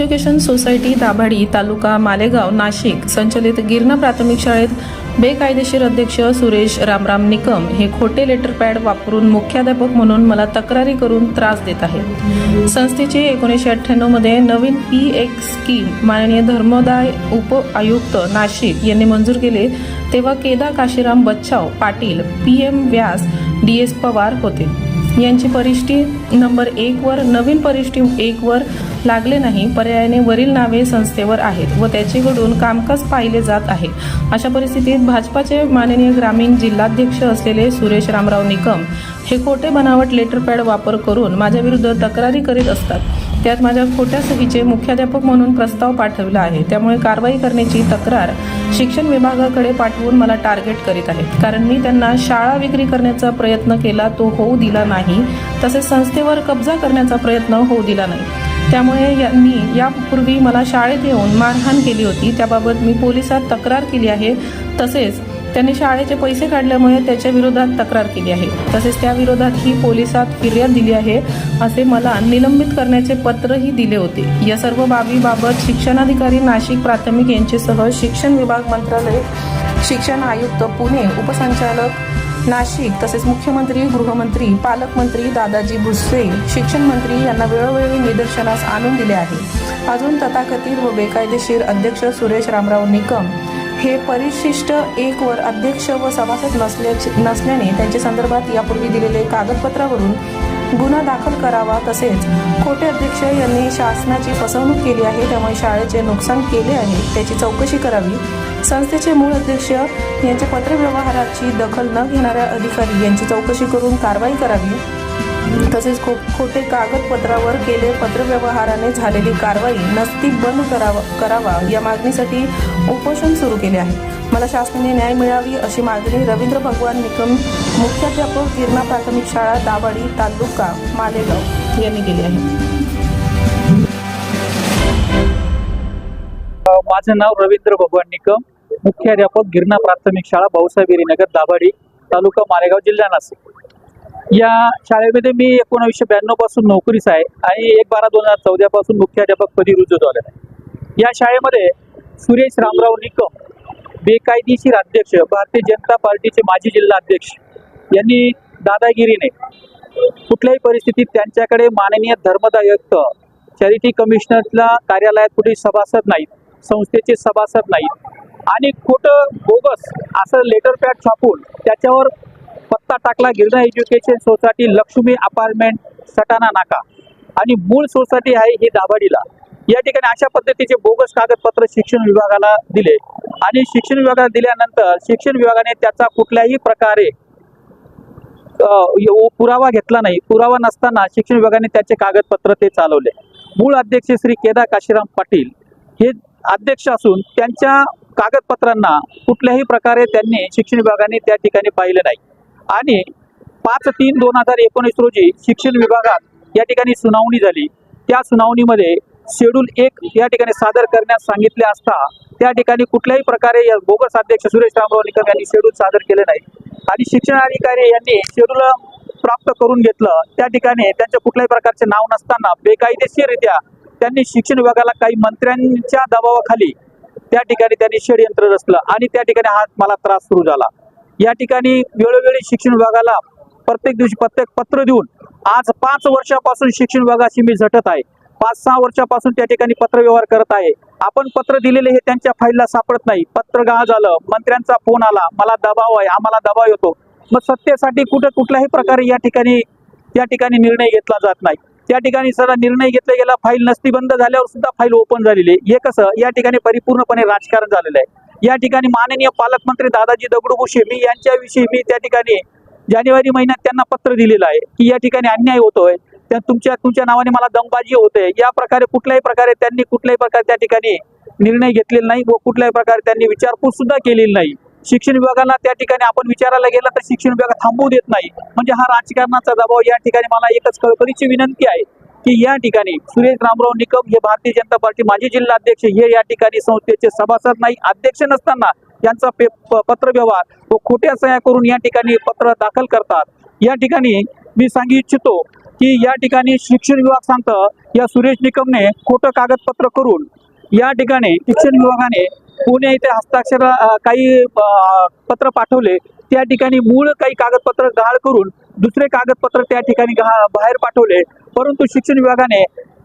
Education society Dabhadi taluka Malegaon Nashik संचलित गिरणा प्राथमिक शाळेत बेकायदेशीर अध्यक्ष सुरेश रामराम निकम हे खोटे लेटर पॅड वापरून मुख्याध्यापक म्हणून मला तक्रारी करून त्रास देत आहेत. संस्थेची एकोणीसशे अठ्ठ्याण्णवमध्ये नवीन पी एक स्कीम माननीय धर्मदाय उप आयुक्त नाशिक यांनी मंजूर केले तेव्हा Keda Kashiram Bachhav Patil P M Vyas D S Pawar होते. यांची परिष्टी नंबर एकवर नवीन परिष्टी एकवर लागले नाही पर्यायाने वरील नावे संस्थेवर आहेत व त्याचेकडून कामकाज पाहिले जात आहे. अशा परिस्थितीत भाजपाचे माननीय ग्रामीण जिल्हाध्यक्ष असलेले सुरेश रामराव निकम हे खोटे बनावट लेटरपॅड वापर करून माझ्या विरुद्ध तक्रारी करीत असतात. त्यात माझ्या खोट्या सहीचे मुख्याध्यापक म्हणून प्रस्ताव पाठविला आहे. त्यामुळे कारवाई करण्याची तक्रार शिक्षण विभागाकडे पाठवून मला टार्गेट करीत आहेत. कारण मी त्यांना शाळा विक्री करण्याचा प्रयत्न केला तो होऊ दिला नाही. तसेच संस्थेवर कब्जा करण्याचा प्रयत्न होऊ दिला नाही. त्यामुळे यांनी यापूर्वी मला शाळेत येऊन मारहाण केली होती. त्याबाबत मी पोलिसात तक्रार केली आहे. तसेच त्यांनी शाळेचे पैसे काढल्यामुळे त्याच्या विरोधात तक्रार केली आहे. तसेच त्या विरोधातही पोलिसात फिर्याद दिली आहे असे मला निलंबित करण्याचे पत्रही दिले होते. या सर्व बाबीबाबत शिक्षणाधिकारी नाशिक प्राथमिक यांच्यासह शिक्षण विभाग मंत्रालय शिक्षण आयुक्त पुणे उपसंचालक नाशिक तसेच मुख्यमंत्री गृहमंत्री पालकमंत्री दादाजी भुसे शिक्षण मंत्री यांना वेळोवेळी निदर्शनास आणून दिले आहे. अजून तथाकथित व बेकायदेशीर अध्यक्ष सुरेश रामराव निकम हे परिशिष्ट एक वर अध्यक्ष व सभासद नसल्याचे नसल्याने त्यांच्या संदर्भात यापूर्वी दिलेले कागदपत्रावरून गुन्हा दाखल करावा तसेच खोटे अध्यक्ष यांनी शासनाची फसवणूक केली आहे त्यामुळे शाळेचे नुकसान केले आहे त्याची चौकशी करावी. संस्थेचे मूळ अध्यक्ष यांच्या पत्रव्यवहाराची दखल न घेणाऱ्या अधिकारी यांची चौकशी करून कारवाई करावी. तसेच खो खोटे कागदपत्रावर केले पत्रव्यवहाराने झालेली कारवाई नसती बंद करावा करावा या मागणीसाठी उपोषण सुरू केले आहे. मला शासनाने न्याय मिळावी अशी मागणी रवींद्र भगवान निकम मुख्याध्यापक गिरणा प्राथमिक शाळा दाभाडी तालुका मालेगाव यांनी केली आहे. माझं नाव रवींद्र भगवान निकम मुख्याध्यापक गिरणा प्राथमिक शाळा भाऊसाहेब नगर दाभाडी तालुका मालेगाव जिल्हा नाशिक. या शाळेमध्ये मी एकोणावीसशे ब्याण्णवपासून नोकरीस आहे आणि एक बारा दोन हजार चौदा पासून मुख्याध्यापक पदी रुजू झालेला आहे. या शाळेमध्ये सुरेश रामराव निकम बेकायदेशीर अध्यक्ष भारतीय जनता पार्टीचे माजी जिल्हा अध्यक्ष यांनी दादागिरीने कुठल्याही परिस्थितीत त्यांच्याकडे माननीय धर्मदायुक्त चॅरिटी कमिशनरला कार्यालयात कुठे सभासद नाहीत संस्थेचे सभासद नाहीत. आणि खोटं बोगस असं लेटर पॅड छापून त्याच्यावर पत्ता टाकला Girna education society Laxmi apartment Satana नाका. आणि मूळ सोसायटी आहे ही दाभाडीला. या ठिकाणी अशा पद्धतीचे बोगस कागदपत्र शिक्षण विभागाला दिले. आणि शिक्षण विभागाला दिल्यानंतर शिक्षण विभागाने त्याचा कुठल्याही प्रकारे पुरावा घेतला नाही. पुरावा नसताना शिक्षण विभागाने त्याचे कागदपत्र ते चालवले. मूळ अध्यक्ष श्री केदार काशीराम पाटील हे अध्यक्ष असून त्यांच्या कागदपत्रांना कुठल्याही प्रकारे त्यांनी शिक्षण विभागाने त्या ठिकाणी पाहिलं नाही. आणि पाच तीन दोन हजार एकोणीस रोजी शिक्षण विभागात या ठिकाणी सुनावणी झाली. त्या सुनावणीमध्ये शेड्यूल एक या ठिकाणी सादर करण्यास सांगितले असता त्या ठिकाणी कुठल्याही प्रकारे या बोगस अध्यक्ष सुरेश रामराव निकम यांनी शेड्यूल सादर केले नाही. आणि शिक्षण अधिकारी यांनी शेड्यूल प्राप्त करून घेतलं. त्या ठिकाणी त्यांच्या कुठल्याही प्रकारचे नाव नसताना बेकायदेशीररित्या त्यांनी शिक्षण विभागाला काही मंत्र्यांच्या दबावाखाली त्या ठिकाणी त्यांनी षडयंत्र रचलं आणि त्या ठिकाणी हा मला त्रास सुरू झाला. या ठिकाणी वेळोवेळी शिक्षण विभागाला प्रत्येक दिवशी प्रत्येक पत्र देऊन आज पाच वर्षापासून शिक्षण विभागाशी मी झटत आहे. पाच सहा वर्षापासून त्या ठिकाणी पत्रव्यवहार करत आहे. आपण पत्र दिलेले हे त्यांच्या फाईलला सापडत नाही. पत्र गहा झालं मंत्र्यांचा फोन आला मला दबाव आहे आम्हाला दबाव येतो. मग सत्तेसाठी कुठं कुठल्याही प्रकारे या ठिकाणी या ठिकाणी निर्णय घेतला जात नाही. त्या ठिकाणी सर निर्णय घेतला गेला. फाईल नसती बंद झाल्यावर सुद्धा फाईल ओपन झालेली आहे. हे कसं? या ठिकाणी परिपूर्णपणे राजकारण झालेलं आहे. या ठिकाणी माननीय पालकमंत्री दादाजी दगडूभुषे मी यांच्याविषयी मी त्या ठिकाणी जानेवारी महिन्यात त्यांना पत्र दिलेलं आहे की या ठिकाणी अन्याय होतोय. त्या तुमच्या तुमच्या नावाने मला दमबाजी होते. या प्रकारे कुठल्याही प्रकारे त्यांनी कुठल्याही प्रकारे त्या ठिकाणी निर्णय घेतलेला नाही व कुठल्याही प्रकारे त्यांनी विचारपूस सुद्धा केलेली नाही. शिक्षण विभागाला त्या ठिकाणी आपण विचारायला गेला तर शिक्षण विभाग थांबवू देत नाही. म्हणजे हा राजकारणाचा दबाव या ठिकाणी मला एकच कळकळीची विनंती आहे की या ठिकाणी सुरेश रामराव निकम हे भारतीय जनता पार्टी माजी जिल्हा अध्यक्ष हे या ठिकाणी संस्थेचे सभासद नाही अध्यक्ष नसताना यांचा पे प- पत्रव्यवहार व खोट्या सह्या करून या ठिकाणी पत्र दाखल करतात. या ठिकाणी मी सांगू इच्छितो की या ठिकाणी शिक्षण विभाग सांगतं या सुरेश निकमने खोटं कागदपत्र करून या ठिकाणी शिक्षण विभागाने पुणे इथे हस्ताक्षर काही पत्र पाठवले त्या ठिकाणी मूळ काही कागदपत्र गहाळ करून दुसरे कागदपत्र त्या ठिकाणी बाहेर पाठवले. परंतु शिक्षण विभागाने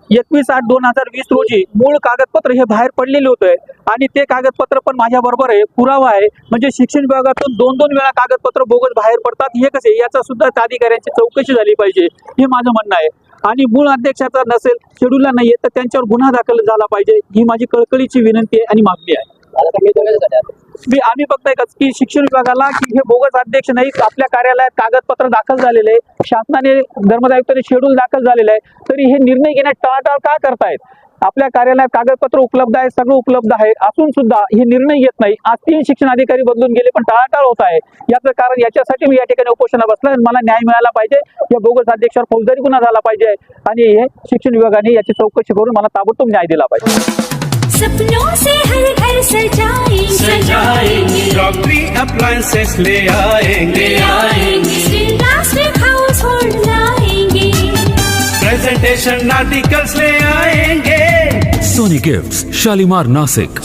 एकवीस आठ दोन हजार वीस रोजी मूळ कागदपत्र हे बाहेर पडलेले होते आणि ते कागदपत्र पण माझ्या बरोबर आहे पुरावा आहे. म्हणजे शिक्षण विभागातून दोन दोन वेळा कागदपत्र बोगस बाहेर पडतात हे कसे? याचा सुद्धा त्या अधिकाऱ्यांची चौकशी झाली पाहिजे हे माझं म्हणणं आहे. आणि मूळ अध्यक्षाचा नसेल शेड्यूलला नाहीये तर त्यांच्यावर गुन्हा दाखल झाला पाहिजे ही माझी कळकळीची विनंती आहे आणि मागणी आहे. मी आम्ही बघताय की शिक्षण विभागाला की हे बोगस अध्यक्ष नाही आपल्या कार्यालयात कागदपत्र दाखल झालेले आहे. शासनाने धर्मदायुक्ताने शेड्यूल दाखल झालेलं आहे. तरी हे निर्णय घेण्यात टाळाटाळ का करतायत? आपल्या कार्यालयात कागदपत्र उपलब्ध आहे सगळं उपलब्ध आहे. असून सुद्धा हे निर्णय घेत नाही. आज तीन शिक्षण अधिकारी बदलून गेले पण टाळाटाळ होत आहे. याचं कारण याच्यासाठी मी या ठिकाणी उपोषणा बसला आणि मला न्याय मिळाला पाहिजे. या बोगस अध्यक्षावर फौजदारी गुन्हा झाला पाहिजे. आणि हे शिक्षण विभागाने याची चौकशी करून मला ताबडतोब न्याय दिला पाहिजे. सपनों से हर घर सजाएँगे। सजाएँगे। क्रॉकरी अप्लायंसेस ले आएँगे। आएँगे। हाउस होल्ड लाएँगे। प्रेजेंटेशन आर्टिकल्स ले आएँगे। Sony gifts Shalimar Nasik.